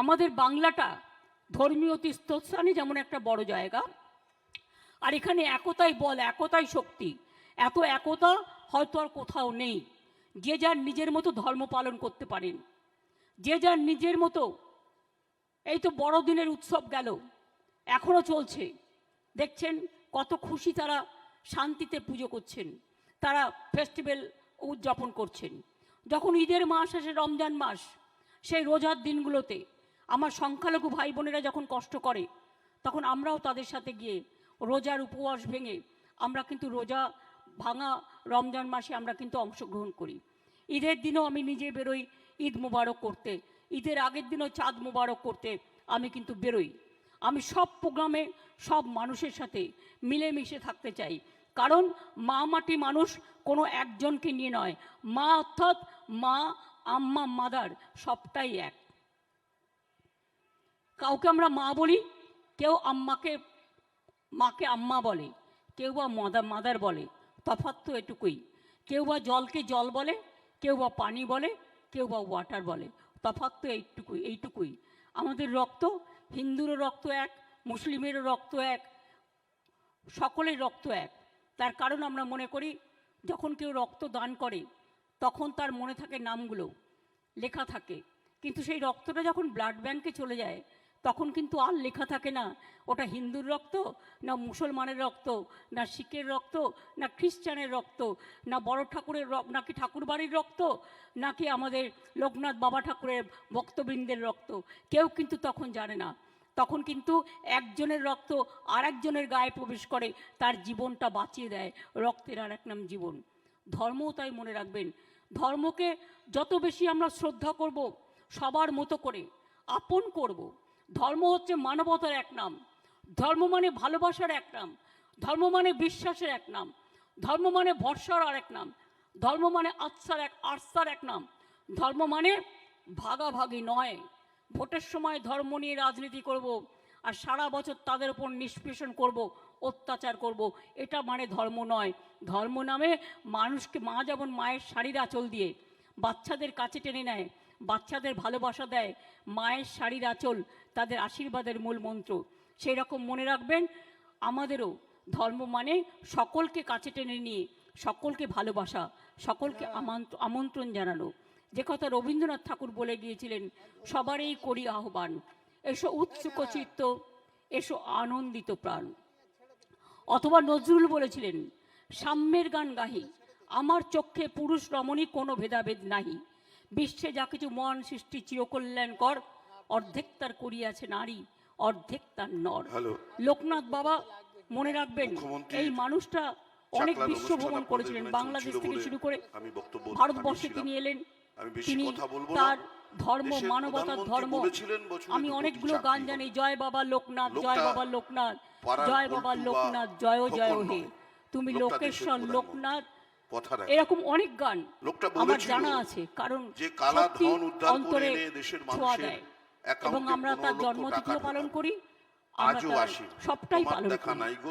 আমাদের বাংলাটা ধর্মীয় তীর্থস্থানে যেমন একটা বড় জায়গা, আর এখানে একতাই বল, একতাই শক্তি। এত একতা হয়তো আর কোথাও নেই। যে যার নিজের মতো ধর্ম পালন করতে পারেন। যে যার নিজের মতো, এই তো বড়দিনের উৎসব গেল এখনও চলছে। দেখছেন কত খুশি তারা শান্তিতে পুজো করছেন, তারা ফেস্টিভ্যাল উদযাপন করছেন। যখন ঈদের মাস আসে, রমজান মাস, সেই রোজার দিনগুলোতে আমার সংখ্যালঘু ভাই বোনেরা যখন কষ্ট করে, তখন আমরাও তাদের সাথে গিয়ে রোজার উপবাস ভেঙে, আমরা কিন্তু রোজা ভাঙা রমজান মাসে আমরা কিন্তু অংশগ্রহণ করি। ঈদের দিনও আমি নিজে বেরোই ঈদ মোবারক করতে, ঈদের আগের দিনও চাঁদ মোবারক করতে আমি কিন্তু বেরোই। আমি সব প্রোগ্রামে সব মানুষের সাথে মিলেমিশে থাকতে চাই। কারণ মা মাটি মানুষ কোনো একজনকে নিয়ে নয়, মা অর্থাৎ মা, আম্মা, মাদার সবটাই এক। কাউকে আমরা মা বলি, কেউ আম্মাকে, মাকে আম্মা বলে, কেউ বা মাদার মাদার বলে, তফাৎ তো এটুকুই। কেউ বা জলকে জল বলে, কেউ বা পানি বলে, কেউ বা ওয়াটার বলে, তফাৎ তো এইটুকুই এইটুকুই। আমাদের রক্ত, হিন্দুরও রক্ত এক, মুসলিমেরও রক্ত এক, সকলের রক্ত এক। তার কারণ আমরা মনে করি, যখন কেউ রক্ত দান করে, তখন তার মনে থাকে নামগুলো, লেখা থাকে। কিন্তু সেই রক্তটা যখন ব্লাড ব্যাংকে চলে যায় তখন কিন্তু আর লেখা থাকে না। ওটা হিন্দুর রক্ত, না মুসলমানের রক্ত, না শিখের রক্ত, না খ্রিস্টানের রক্ত, না বড় ঠাকুরের রক্ত নাকি ঠাকুর বাড়ির রক্ত নাকি আমাদের লোকনাথ বাবা ঠাকুরের ভক্তবৃন্দের রক্ত। কেউ কিন্তু তখন জানে না। তখন কিন্তু একজনের রক্ত আর একজনের গায়ে প্রবেশ করে, তার জীবনটা বাঁচিয়ে দেয় রক্তের আর এক নাম জীবন। ধর্মও তাই মনে রাখবেন। ধর্মকে যত বেশি আমরা শ্রদ্ধা করব, সবার মতো করে আপন করব ধর্ম হচ্ছে মানবতার এক নাম। ধর্ম মানে ভালোবাসার এক নাম। ধর্ম মানে বিশ্বাসের এক নাম। ধর্ম মানে ভরসার আর এক নাম। ধর্ম মানে আত্মার এক আস্থার এক নাম। ধর্ম মানে ভাগাভাগি নয়। ভোটের সময় ধর্ম নিয়ে রাজনীতি করব আর সারা বছর তাদের উপর নিষ্পেষণ করব, অত্যাচার করব। এটা মানে ধর্ম নয়। ধর্ম নামে মানুষকে মা যেমন মায়ের শাড়ির আঁচল দিয়ে বাচ্চাদের কাছে টেনে নেয় বাচ্চাদের ভালোবাসা দেয় মায়ের শাড়ির আঁচল তাদের আশীর্বাদের মূল মন্ত্র। সেই রকম মনে রাখবেন আমাদেরও ধর্ম মানে সকলকে কাছে টেনে নিয়ে সকলকে ভালোবাসা সকলকে আমন্ত্র- আমন্ত্রণ জানানো। যে কথা রবীন্দ্রনাথ ঠাকুর বলে গিয়েছিলেন সবারই করি আহ্বান এসো উৎসুক চিত্ত এসো আনন্দিত প্রাণ। অথবা নজরুল বলেছিলেন সাম্যের গান গাহি আমার চক্ষে পুরুষ রমণী কোনো ভেদাভেদ নাহি। বিশ্বে যা কিছু মন সৃষ্টি চিরকল্যাণকর অর্ধেক তার করিয়াছে নারী অর্ধেক তার নর। লোকনাথ বাবা মনে রাখবেন এই মানুষটা অনেক বিশ্ব ভ্রমণ করেছিলেন বাংলাদেশ থেকে শুরু করে ভারতবর্ষে তিনি এলেন। তিনি। তার ধর্ম মানবতার ধর্ম। আমি অনেকগুলো গান জানি জয় বাবা লোকনাথ জয় বাবা লোকনাথ জয় বাবা লোকনাথ জয় জয় হে। তুমি লোকেশ্বর লোকনাথ কথা রাখে। এরকম অনেক গান লোকটা আমার জানা আছে কারণ যে কালা ধন উদ্ধার করে এনে দেশের মানুষের এবং আমরা তার জন্মতিথিও পালন করি আজও আসি। সবটাই পালন করি।